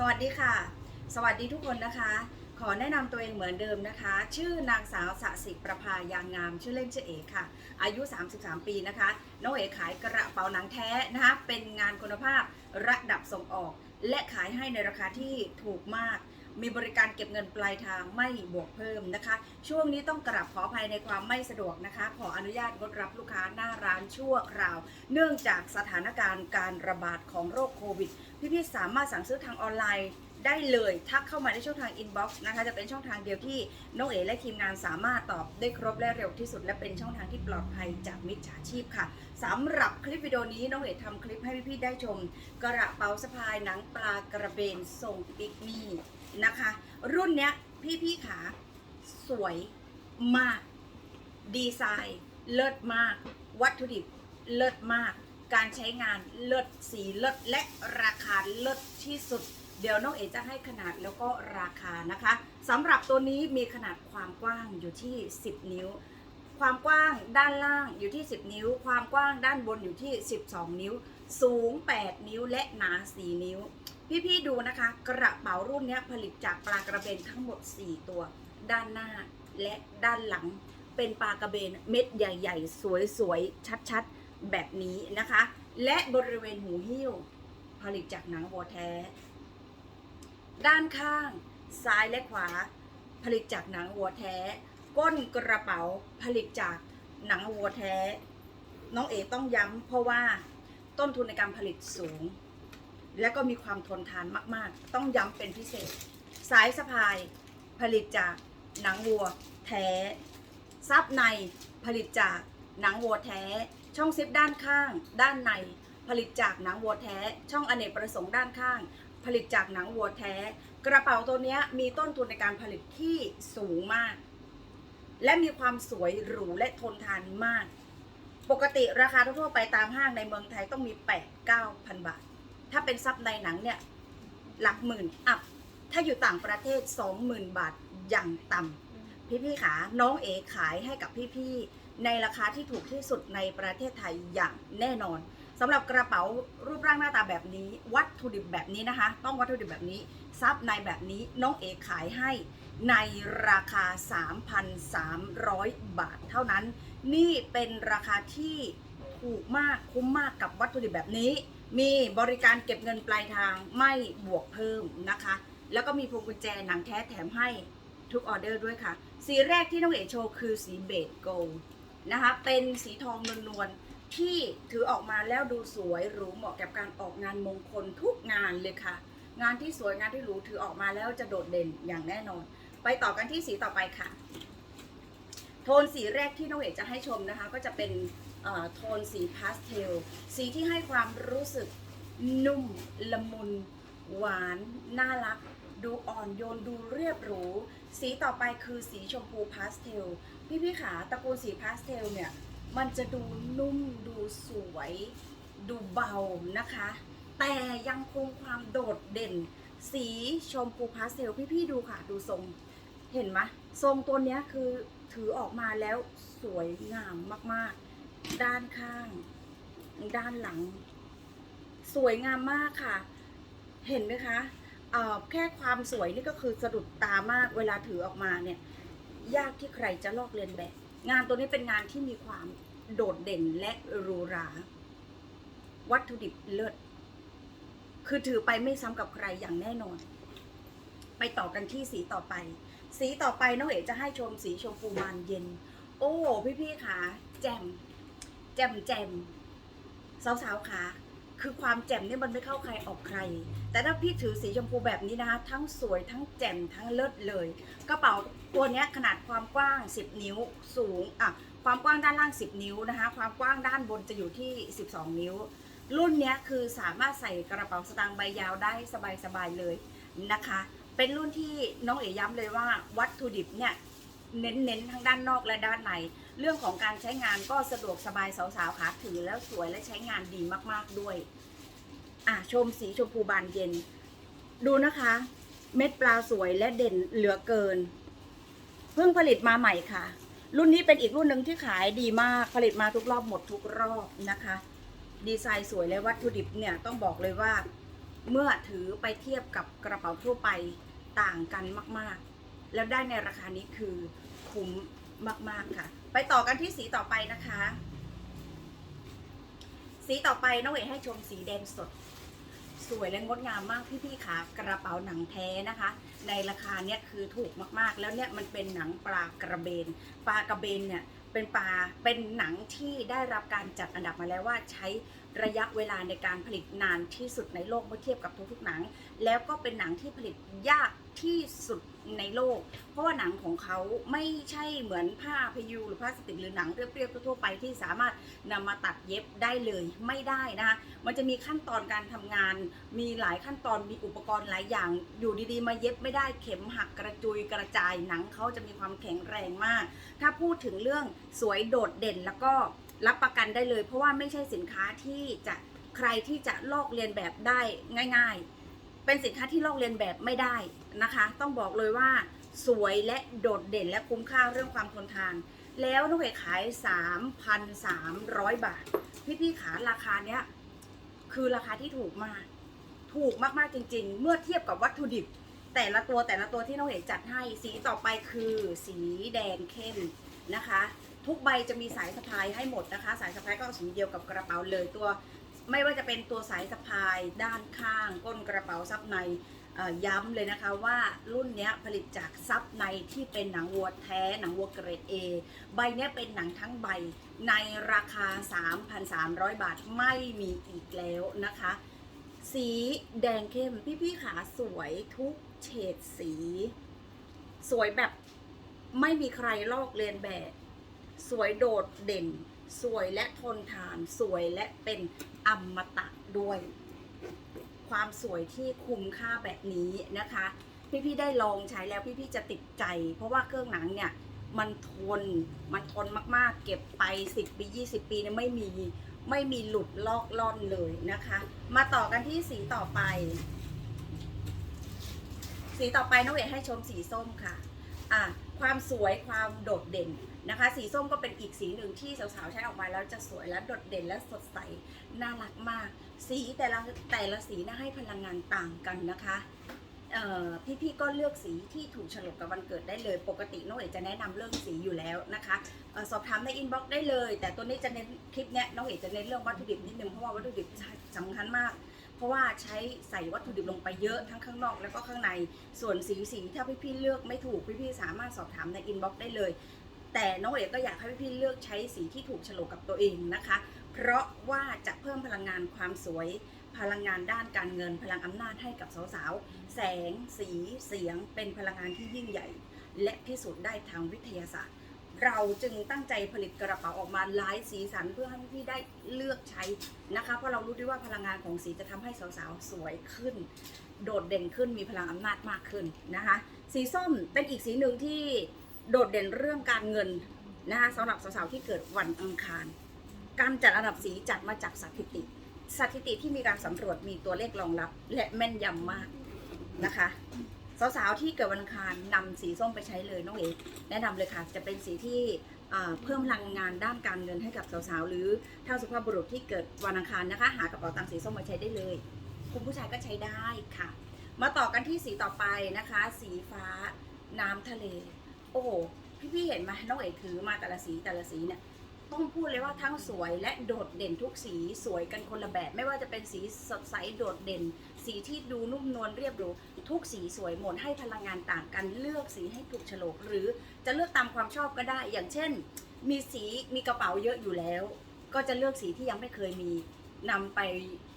สวัสดีค่ะ สวัสดีทุกคนนะคะ ขอแนะนำตัวเองเหมือนเดิมนะคะ ชื่อนางสาวสสิประภายางงาม ชื่อเล่นชื่อเอกค่ะ อายุ 33 ปีนะคะน้องเอกขายกระเป๋าหนังแท้นะคะ เป็นงานคุณภาพระดับส่งออก และขายให้ในราคาที่ถูกมาก มีบริการเก็บเงินปลายทางไม่บวกเพิ่มนะคะ ช่วงนี้ต้องกราบขออภัยในความไม่สะดวกนะคะ ขออนุญาตงดรับลูกค้าหน้าร้านชั่วคราว เนื่องจากสถานการณ์การระบาดของโรคโควิด พี่ๆสามารถสั่งซื้อทางออนไลน์ได้เลยทักเข้ามาในช่องทางอินบ็อกซ์นะคะ จะเป็นช่องทางเดียวที่น้องเอ๋และทีมงานสามารถตอบได้ครบและเร็วที่สุด และเป็นช่องทางที่ปลอดภัยจากมิจฉาชีพค่ะสำหรับคลิปวิดีโอนี้น้องเอ๋ทำคลิปให้พี่ๆได้ชม กระเป๋าสะพายหนังปลากระเบนทรงปิกนี่ นะคะ รุ่นเนี้ยพี่ๆขาสวยมาก ดีไซน์เลิศมาก วัตถุดิบเลิศมาก การใช้งานเลิศสีเลิศและราคาเลิศที่สุด เดี๋ยวน้องเอจะให้ขนาดแล้วก็ราคานะคะสำหรับตัวนี้มีขนาดความกว้างอยู่ที่ 10 นิ้ว ความกว้างด้านล่างอยู่ที่ 10 นิ้ว ความกว้างด้านบนอยู่ที่ 12 นิ้ว สูง 8 นิ้วและหนา 4 นิ้ว พี่ๆดูนะคะ กระเป๋ารุ่นนี้ผลิตจากปลากระเบนทั้งหมด 4 ตัว ด้านหน้าและด้านหลัง เป็นปลากระเบนเม็ดใหญ่ๆ สวยๆ ชัดๆ แบบนี้นะคะ และบริเวณหูหิ้ว ผลิตจากหนังวัวแท้ ด้านข้าง ซ้ายและขวา ผลิตจากหนังวัวแท้ ก้นกระเป๋าผลิตจากหนังวัวแท้ น้องเอต้องย้ำเพราะว่าต้นทุนในการผลิตสูง และก็มีความทนทานมากๆ ต้องย้ำเป็นพิเศษ สายสะพายผลิตจากหนังวัวแท้ซับในผลิตจากหนังวัวแท้ ช่องซิปด้านข้าง ด้านใน ผลิตจากหนังวัวแท้ ช่องอเนกประสงค์ด้านข้าง ผลิตจากหนังวัวแท้ กระเป๋าตัวนี้มีต้นทุนในการผลิตที่สูงมาก และมีความสวยหรูและทนทานมาก ปกติราคาทั่วๆไปตามห้างในเมืองไทยต้องมี 8 9พันบาท ถ้าเป็นซับในหนังเนี่ยหลักหมื่นอัพ ถ้าอยู่ต่างประเทศ 20,000 บาทอย่างต่ำพี่ๆขาน้องเอขายให้กับพี่ๆในราคาที่ถูกที่สุดในประเทศไทยอย่างแน่นอนสำหรับกระเป๋ารูปร่างหน้าตาแบบนี้ วัตถุดิบแบบนี้นะคะ ต้องวัตถุดิบแบบนี้ซับในแบบนี้น้องเอขายให้ในราคา 3,300 บาทเท่านั้น นี่เป็นราคาที่ถูกมากคุ้มมากกับวัตถุดิบแบบนี้ มีบริการเก็บเงินปลายทางไม่บวกเพิ่มนะคะ แล้วก็มีพวงกุญแจหนังแท้แถมให้ทุกออเดอร์ด้วยค่ะ สีแรกที่น้องเอ๋โชว์คือสีเบจโกลด์นะคะ เป็นสีทองนวลๆที่ถือออกมาแล้วดูสวยหรูเหมาะกับการออกงานมงคลทุกงานเลยค่ะ งานที่สวยงานที่หรูถือออกมาแล้วจะโดดเด่นอย่างแน่นอน ไปต่อกันที่สีต่อไปค่ะ โทนสีแรกที่น้องเอ๋จะให้ชมนะคะ ก็จะเป็น โทนสีพาสเทล สีที่ให้ความรู้สึกนุ่มละมุน หวาน น่ารัก ดูอ่อนโยนดูเรียบหรู สีต่อไปคือสีชมพูพาสเทล พี่พี่ๆขาตระกูลสีพาสเทลเนี่ย มันจะดูนุ่มดูสวย ดูเบานะคะ แต่ยังคงความโดดเด่น สีชมพูพาสเทลพี่ๆดูค่ะดูทรงเห็นไหมทรงตัวเนี้ยคือถือออกมาแล้วสวยงามมากๆ ด้านข้าง ด้านหลัง สวยงามมากค่ะ เห็นไหมคะแค่ความสวยนี่ก็คือสะดุดตามากเวลาถือออกมาเนี่ย ยากที่ใครจะลอกเลียนแบบ งานตัวนี้เป็นงานที่มีความโดดเด่นและหรูหรา วัตถุดิบเลิศคือถือไปไม่ซ้ำกับใครอย่างแน่นอน ไปต่อกันที่สีต่อไป สีต่อไปน้องเอ๋จะให้ชมสีชมพูบานเย็น โอ้พี่ๆขาแจ่ม แจ่มแจ่มสาวๆขาคือความแจ่มเนี่ยมันไม่เข้าใครออกใคร แต่ถ้าพี่ถือสีชมพูแบบนี้นะคะ ทั้งสวยทั้งแจ่มทั้งเลิศเลย กระเป๋าตัวนี้ขนาดความกว้าง 10 นิ้วสูงอะความกว้างด้านล่าง 10 นิ้วนะคะ ความกว้างด้านบนจะอยู่ที่ 12 นิ้ว รุ่นนี้คือสามารถใส่กระเป๋าสตางค์ใบยาวได้สบายๆเลยนะคะ เป็นรุ่นที่น้องเอ๋ย้ำเลยว่าวัตถุดิบเนี่ย เน้นๆทั้งด้านนอกและด้านใน เรื่องของการใช้งานก็สะดวกสบายสาวๆขาถือแล้วสวยและใช้งานดีมากๆด้วยอะชมสีชมพูบานเย็น ดูนะคะ เม็ดปลาสวยและเด่นเหลือเกิน เพิ่งผลิตมาใหม่ค่ะ รุ่นนี้เป็นอีกรุ่นหนึ่งที่ขายดีมากผลิตมาทุกรอบหมดทุกรอบนะคะ ดีไซน์สวยและวัตถุดิบเนี่ยต้องบอกเลยว่า เมื่อถือไปเทียบกับกระเป๋าทั่วไปต่างกันมากๆ แล้วได้ในราคานี้คือคุ้มมาก ๆ ค่ะ ไปต่อกันที่สีต่อไปนะคะ สีต่อไปน้องเอ๋ให้ชมสีแดงสด สวยและงดงามมากพี่ๆค่ะกระเป๋าหนังแท้นะคะ ในราคาเนี้ยคือถูกมากๆ แล้วเนี่ยมันเป็นหนังปลากระเบน ปลากระเบนเนี่ยเป็นปลาเป็นหนังที่ได้รับการจัดอันดับมาแล้วว่าใช้ระยะเวลาในการผลิตนานที่สุดในโลกเมื่อเทียบกับทุกๆหนัง แล้วก็เป็นหนังที่ผลิตยากที่สุด ในโลก เพราะว่าหนังของเขาไม่ใช่เหมือนผ้าพยูหรือพลาสติกหรือหนังเรียบๆทั่วไปที่สามารถนำมาตัดเย็บได้เลยไม่ได้นะคะมันจะมีขั้นตอนการทำงาน มีหลายขั้นตอนมีอุปกรณ์หลายอย่าง อยู่ดีๆ มาเย็บไม่ได้เข็มหักกระจุยกระจายหนังเขาจะมีความแข็งแรงมาก ถ้าพูดถึงเรื่องสวยโดดเด่นแล้วก็รับประกันได้เลย เพราะว่าไม่ใช่สินค้าที่จะใครที่จะลอกเลียนแบบได้ง่าย ๆ เป็นสินค้าที่ลอกเลียนแบบไม่ได้นะคะ ต้องบอกเลยว่าสวยและโดดเด่นและคุ้มค่าเรื่องความทนทาน แล้วน้องเอ๋ขาย 3,300 บาท พี่ๆขาราคาเนี้ยคือราคาที่ถูกมาก ถูกมากๆจริง ๆ เมื่อเทียบกับวัตถุดิบ แต่ละตัวแต่ละตัวที่น้องเอกจัดให้สีต่อไปคือสีแดงเข้มนะคะ ทุกใบจะมีสายสะพายให้หมดนะคะ สายสะพายก็สีเดียวกับกระเป๋าเลยตัว ไม่ว่าจะเป็นตัวสายสะพายด้านข้าง ก้นกระเป๋าซับในย้ำเลยนะคะว่ารุ่นนี้ผลิตจากซับในที่เป็นหนังวัวแท้ หนังวัวเกรด A ใบนี้เป็นหนังทั้งใบในราคา 3,300 บาทไม่มีอีกแล้วนะคะ สีแดงเข้มพี่ๆขาสวยทุกเฉดสี สวยแบบไม่มีใครลอกเลียนแบบ สวยโดดเด่น สวยและทนทาน สวยและเป็นอมตะด้วย ความสวยที่คุ้มค่าแบบนี้นะคะ พี่ๆได้ลองใช้แล้วพี่ๆจะติดใจ เพราะว่าเครื่องหนังเนี่ยมันทน มันทนมากๆ เก็บไป 10 ปี 20 ปีเนี่ยไม่มี ไม่มีหลุดลอกล่อนเลยนะคะ มาต่อกันที่สีต่อไป สีต่อไปน้องเอกให้ชมสีส้มค่ะ อะ ความสวยความโดดเด่นนะคะ สีส้มก็เป็นอีกสีหนึ่งที่สาวๆใช้ออกมาแล้วจะสวยและโดดเด่นและสดใสน่ารักมาก สีแต่ละแต่ละสีนะให้พลังงานต่างกันนะคะพี่ๆก็เลือกสีที่ถูกฉลกกับวันเกิดได้เลย ปกติน้องเอกจะแนะนำเรื่องสีอยู่แล้วนะคะออสอบถามในอินบ็อกซ์ได้เลย แต่ตัวนี้จะเน้นคลิปเนี้ยน้องเอกจะเน้นเรื่องวัตถุดิบนิดนึงเพราะว่าวัตถุดิบสำคัญมาก เพราะว่าใช้ใส่วัตถุดิบลงไปเยอะทั้งข้างนอกแล้วก็ข้างในส่วนสีสีถ้าพี่ๆเลือกไม่ถูกพี่ๆสามารถสอบถามในอินบ็อกซ์ได้เลย แต่น้องเอกก็อยากให้พี่ๆเลือกใช้สีที่ถูกฉลกกับตัวเองนะคะ เพราะว่าจะเพิ่มพลังงานความสวย พลังงานด้านการเงิน พลังอำนาจให้กับสาวๆแสง สีเสียง เป็นพลังงานที่ยิ่งใหญ่ และพิสูจน์ได้ทางวิทยาศาสตร์ เราจึงตั้งใจผลิตกระเป๋าออกมาหลายสีสันเพื่อให้พี่ได้เลือกใช้นะคะ เพราะเรารู้ด้วยว่าพลังงานของสีจะทำให้สาวๆสวยขึ้น โดดเด่นขึ้นมีพลังอำนาจมากขึ้นนะคะ สีส้มเป็นอีกสีหนึ่งที่โดดเด่นเรื่องการเงินนะคะสำหรับสาวๆที่เกิดวันอังคาร การจัดอันดับสีจัดมาจากสถิติ สถิติที่มีการสำรวจมีตัวเลขรองรับ และแม่นยำมากนะคะ สาวๆที่เกิดวันอังคารนำสีส้มไปใช้เลยน้องเอ๋แนะนำเลยค่ะ จะเป็นสีที่เพิ่มพลังงานด้านการเงินให้กับสาวๆหรือท่าสุภาพบุรุษที่เกิดวันอังคารนะคะ หากระเป๋าตังค์สีส้มมาใช้ได้เลย คุณผู้ชายก็ใช้ได้ค่ะ มาต่อกันที่สีต่อไปนะคะ สีฟ้าน้ำทะเล โอ้โหพี่ๆเห็นไหมน้องเอ๋ถือมาแต่ละสีแต่ละสีเนี่ยต้องพูดเลยว่าทั้งสวยและโดดเด่นทุกสีสวยกันคนละแบบ ไม่ว่าจะเป็นสีสดใสโดดเด่น สีที่ดูนุ่มนวลเรียบหรูทุกสีสวยหมดให้พลังงานต่างกันเลือกสีให้ถูกโฉลก หรือจะเลือกตามความชอบก็ได้ อย่างเช่น มีสีมีกระเป๋าเยอะอยู่แล้ว ก็จะเลือกสีที่ยังไม่เคยมีนำไป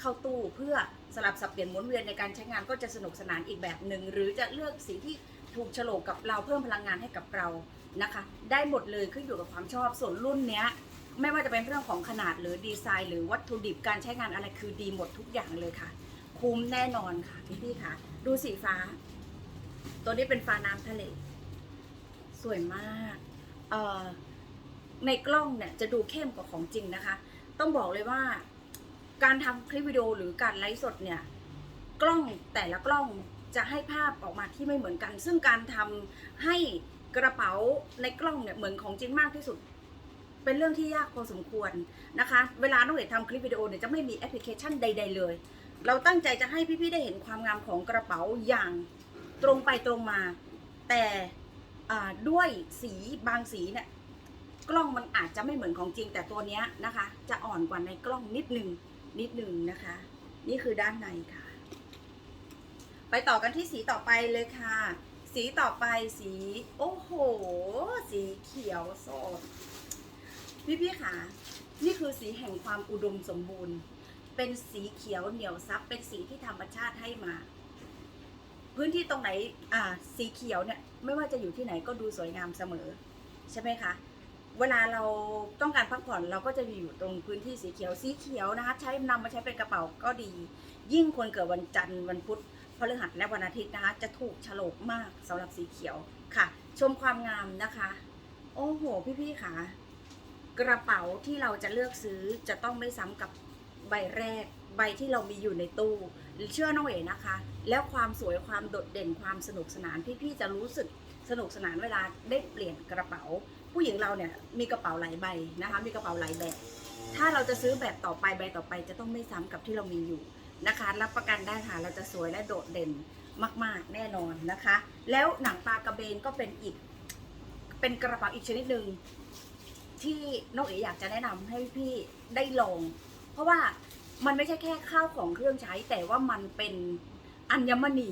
เข้าตู้เพื่อสลับสับเปลี่ยนหมุนเวียนในการใช้งานก็จะสนุกสนานอีกแบบหนึ่งหรือจะเลือกสีที่ถูกโฉลกกับเราเพิ่มพลังงานให้กับเรานะคะ ได้หมดเลยขึ้นอยู่กับความชอบส่วนรุ่นเนี้ยไม่ว่าจะเป็นเรื่องของขนาดหรือดีไซน์ หรือวัตถุดิบการใช้งานอะไรคือดีหมดทุกอย่างเลยค่ะ คุ้มแน่นอนค่ะพี่พี่ค่ะ ดูสีฟ้า ตัวนี้เป็นฟ้าน้ำทะเล สวยมากเอ่อในกล้องเนี่ยจะดูเข้มกว่าของจริงนะคะ ต้องบอกเลยว่า การทำคลิปวิดีโอหรือการไลฟ์สดเนี่ย กล้องแต่ละกล้องจะให้ภาพออกมาที่ไม่เหมือนกัน ซึ่งการทำให้กระเป๋าในกล้องเนี่ยเหมือนของจริงมากที่สุด เป็นเรื่องที่ยากพอสมควรนะคะ เวลาน้องเอกทำคลิปวิดีโอเนี่ยจะไม่มีแอปพลิเคชันใด ๆ เลย เราตั้งใจจะให้พี่ๆได้เห็นความงามของกระเป๋าอย่างตรงไปตรงมา แต่ด้วยสีบางสีเนี่ยกล้องมันอาจจะไม่เหมือนของจริง แต่ตัวนี้นะคะ จะอ่อนกว่าในกล้องนิดนึงนิดนึงนะคะ นี่คือด้านในค่ะ ไปต่อกันที่สีต่อไปเลยค่ะ สีต่อไปสีโอ้โห สีเขียวสดพี่ๆค่ะนี่คือสีแห่งความอุดมสมบูรณ์ เป็นสีเขียวเหนียวซับเป็นสีที่ธรรมชาติให้มา พื้นที่ตรงไหนอ่าสีเขียวเนี่ยไม่ว่าจะอยู่ที่ไหนก็ดูสวยงามเสมอ ใช่ไหมคะ เวลาเราต้องการพักผ่อนเราก็จะอยู่ตรงพื้นที่สีเขียวสีเขียวนะคะ ใช้นำมาใช้เป็นกระเป๋าก็ดี ยิ่งคนเกิดวันจันทร์วันพุธพฤหัสและวันอาทิตย์นะคะ จะถูกฉลกมากสำหรับสีเขียวค่ะ ชมความงามนะคะ โอ้โห พี่ๆค่ะ กระเป๋าที่เราจะเลือกซื้อจะต้องไม่ซ้ำกับ ใบแรก ใบที่เรามีอยู่ในตู้เชื่อน้องเอ๋นะคะ แล้วความสวยความโดดเด่นความสนุกสนานพี่ๆจะรู้สึกสนุกสนานเวลาได้เปลี่ยนกระเป๋า ผู้หญิงเราเนี่ยมีกระเป๋าหลายใบนะคะ มีกระเป๋าหลายแบบ ถ้าเราจะซื้อแบบต่อไปใบต่อไป จะต้องไม่ซ้ำกับที่เรามีอยู่นะคะ รับประกันได้ค่ะเราจะสวยและโดดเด่นมาก ๆ แน่นอนนะคะ แล้วหนังปลากระเบนก็เป็นอีก เป็นกระเป๋าอีกชนิดหนึ่งที่น้องเอ๋อยากจะแนะนำให้พี่ได้ลอง เพราะว่ามันไม่ใช่แค่ข้าวของเครื่องใช้ แต่ว่ามันเป็นอัญมณี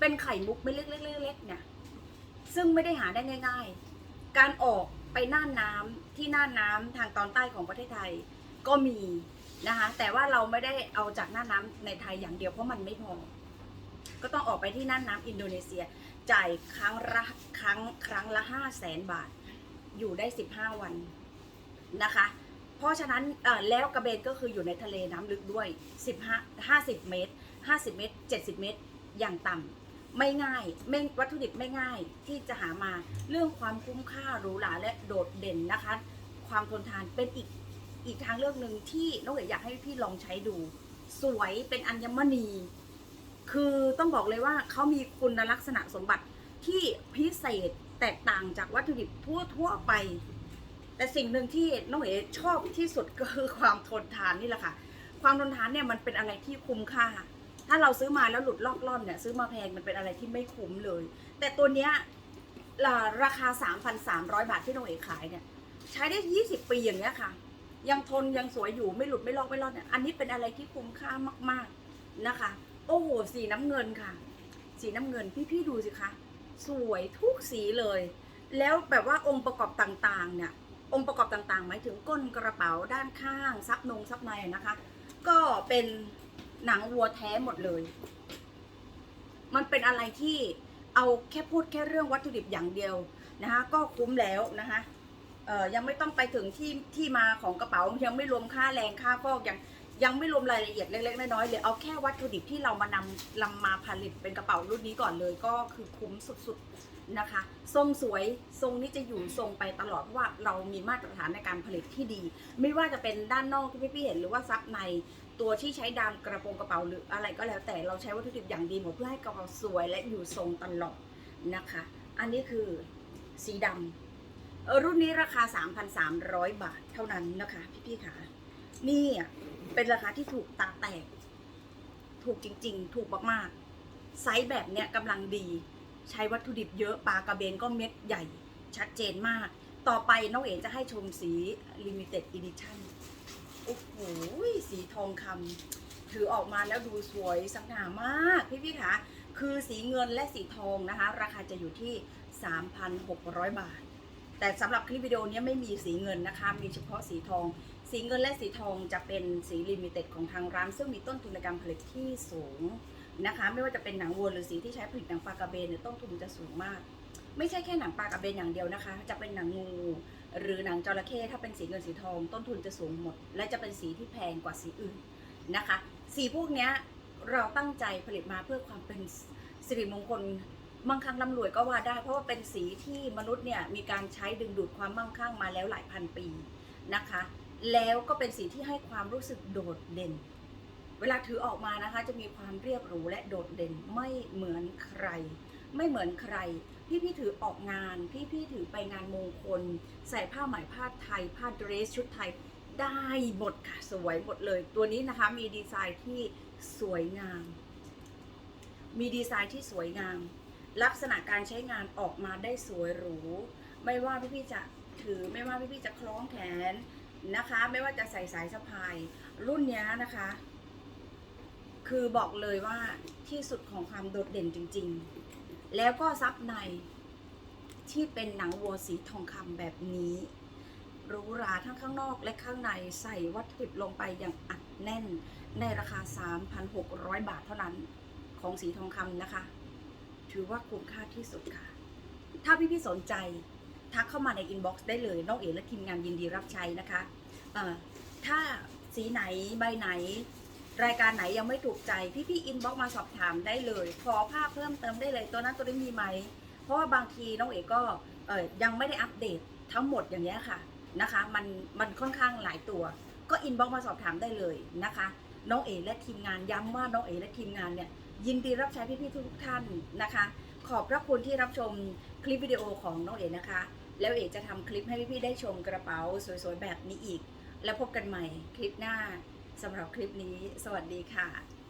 เป็นไข่มุกไม่เล็กๆๆๆเนี่ยซึ่งไม่ได้หาได้ง่าย ๆ การออกไปน่านน้ำที่น่านน้ำทางตอนใต้ของประเทศไทยก็มีนะคะ แต่ว่าเราไม่ได้เอาจากน่านน้ำในไทยอย่างเดียวเพราะมันไม่พอ ก็ต้องออกไปที่น่านน้ำอินโดนีเซีย จ่ายครั้งละครั้งครั้งละห้าแสนบาท อยู่ได้สิบห้าวันนะคะ เพราะฉะนั้นแล้วกระเบนก็คืออยู่ในทะเลน้ำลึกด้วย 15 50 เมตร 50 เมตร 70 เมตร อย่างต่ำไม่ง่ายไม่วัตถุดิบไม่ง่ายที่จะหามาเรื่องความคุ้มค่าหรูหราและโดดเด่นนะคะ ความทนทานเป็นอีกอีกทางเลือกหนึ่งที่น้องเอ๋อยากให้พี่ลองใช้ดู สวยเป็นอัญมณี คือต้องบอกเลยว่าเขามีคุณลักษณะสมบัติที่พิเศษแตกต่างจากวัตถุดิบทั่วๆไป แต่สิ่งหนึ่งที่น้องเอ๋ชอบที่สุดก็คือความทนทานนี่แหละค่ะ ความทนทานเนี่ยมันเป็นอะไรที่คุ้มค่า ถ้าเราซื้อมาแล้วหลุดลอกล่อนเนี่ยซื้อมาแพงมันเป็นอะไรที่ไม่คุ้มเลย แต่ตัวเนี้ยราราคา 3,300 บาทที่น้องเอ๋ขายเนี่ยใช้ได้ 20 ปีอย่างเงี้ยค่ะ ยังทนยังสวยอยู่ไม่หลุดไม่ลอกไม่ล่อนเนี่ยอันนี้เป็นอะไรที่คุ้มค่ามากๆนะคะ โอ้โหสีน้ำเงินค่ะ สีน้ำเงินพี่ๆดูสิคะสวยทุกสีเลย แล้วแบบว่าองค์ประกอบต่างๆเนี่ย องค์ประกอบต่างๆ หมายถึงก้นกระเป๋าด้านข้าง ซับนงซับในนะคะ ก็เป็นหนังวัวแท้หมดเลย มันเป็นอะไรที่เอาแค่พูดแค่เรื่องวัตถุดิบอย่างเดียวนะคะก็คุ้มแล้วนะคะยังไม่ต้องไปถึงที่ที่มาของกระเป๋ายังไม่รวมค่าแรงค่าฟอกอย่าง ยังไม่รวมรายละเอียดเล็กๆน้อยๆเลยเอาแค่วัตถุดิบที่เรามานำนำมาผลิตเป็นกระเป๋ารุ่นนี้ก่อนเลยก็คือคุ้มสุดๆนะคะทรงสวยทรงนี้จะอยู่ทรงไปตลอดเพราะว่าเรามีมาตรฐานในการผลิตที่ดี ไม่ว่าจะเป็นด้านนอกที่พี่ๆเห็นหรือว่าซับในตัวที่ใช้ดามกระโปรงกระเป๋าหรืออะไรก็แล้วแต่เราใช้วัตถุดิบอย่างดีหมดเพื่อให้กระเป๋าสวยและอยู่ทรงตลอดนะคะ อันนี้คือสีดำรุ่นนี้ราคา 3,300 บาทเท่านั้นนะคะพี่ๆค่ะนี่อะ เป็นราคาที่ถูกตาแตก ถูกจริง ๆ ถูกมากๆ ไซส์แบบเนี้ยกำลังดี ใช้วัตถุดิบเยอะปลากระเบนก็เม็ดใหญ่ ชัดเจนมาก ต่อไปน้องเอ๋จะให้ชมสี Limited Edition โอ้โหสีทองคำถือออกมาแล้วดูสวยสง่ามาก พี่ๆค่ะคือสีเงินและสีทองนะคะ ราคาจะอยู่ที่ 3,600 บาท แต่สำหรับคลิปวิดีโอนี้ไม่มีสีเงินนะคะ มีเฉพาะสีทอง สีเงินและสีทองจะเป็นสีลิมิเต็ดของทางร้าน ซึ่งมีต้นทุนในการผลิตที่สูงนะคะ ไม่ว่าจะเป็นหนังวัวหรือสีที่ใช้ผลิตหนังปลากระเบนเนี่ยต้นทุนจะสูงมาก ไม่ใช่แค่หนังปลากระเบนอย่างเดียวนะคะ จะเป็นหนังงูหรือหนังจระเข้ถ้าเป็นสีเงินสีทอง ต้นทุนจะสูงหมด และจะเป็นสีที่แพงกว่าสีอื่นนะคะ สีพวกนี้เราตั้งใจผลิตมาเพื่อความเป็นสิริมงคลมั่งคั่งร่ำรวยก็ว่าได้ เพราะว่าเป็นสีที่มนุษย์เนี่ยมีการใช้ดึงดูดความมั่งคั่งมาแล้วหลายพันปีนะคะ แล้วก็เป็นสีที่ให้ความรู้สึกโดดเด่น เวลาถือออกมานะคะ จะมีความเรียบหรูและโดดเด่นไม่เหมือนใคร ไม่เหมือนใคร พี่พี่ถือออกงาน พี่พี่ถือไปงานมงคล ใส่ผ้าไหมผ้าไทย ผ้าเดรสชุดไทยได้หมดค่ะสวยหมดเลย ตัวนี้นะคะมีดีไซน์ที่สวยงาม มีดีไซน์ที่สวยงาม ลักษณะการใช้งานออกมาได้สวยหรู ไม่ว่าพี่ๆจะถือไม่ว่าพี่ๆจะคล้องแขน นะคะ ไม่ว่าจะใส่สายสะพาย รุ่นนี้นะคะ คือบอกเลยว่าที่สุดของความโดดเด่นจริง ๆ แล้วก็ซับในที่เป็นหนังวัวสีทองคำแบบนี้หรูหราทั้งข้างนอกและข้างในใส่วัตถุดิบลงไปอย่างอัดแน่นในราคา 3,600 บาทเท่านั้นของสีทองคำนะคะ ถือว่าคุ้มค่าที่สุดค่ะ ถ้าพี่ๆสนใจ ทักเข้ามาในอินบ็อกซ์ได้เลยน้องเอ๋และทีมงานยินดีรับใช้นะคะถ้าสีไหนใบไหน รายการไหนยังไม่ถูกใจพี่ๆอินบ็อกซ์มาสอบถามได้เลย ขอภาพเพิ่มเติมได้เลยตัวนั้นตัวนี้มีไหม เพราะว่าบางทีน้องเอ๋ก็เอ่ยยังไม่ได้อัปเดตทั้งหมดอย่างนี้ค่ะนะคะมันมันค่อนข้างหลายตัว ก็อินบ็อกซ์มาสอบถามได้เลยนะคะน้องเอ๋และทีมงานย้ำว่าน้องเอ๋และทีมงานเนี่ยยินดีรับใช้พี่ๆทุกท่านนะคะ ขอบพระคุณที่รับชมคลิปวิดีโอของน้องเอ๋นะคะ แล้วเอกจะทำคลิปให้พี่ๆได้ชมกระเป๋าสวยๆแบบนี้อีก แล้วพบกันใหม่คลิปหน้าสำหรับคลิปนี้ สวัสดีค่ะ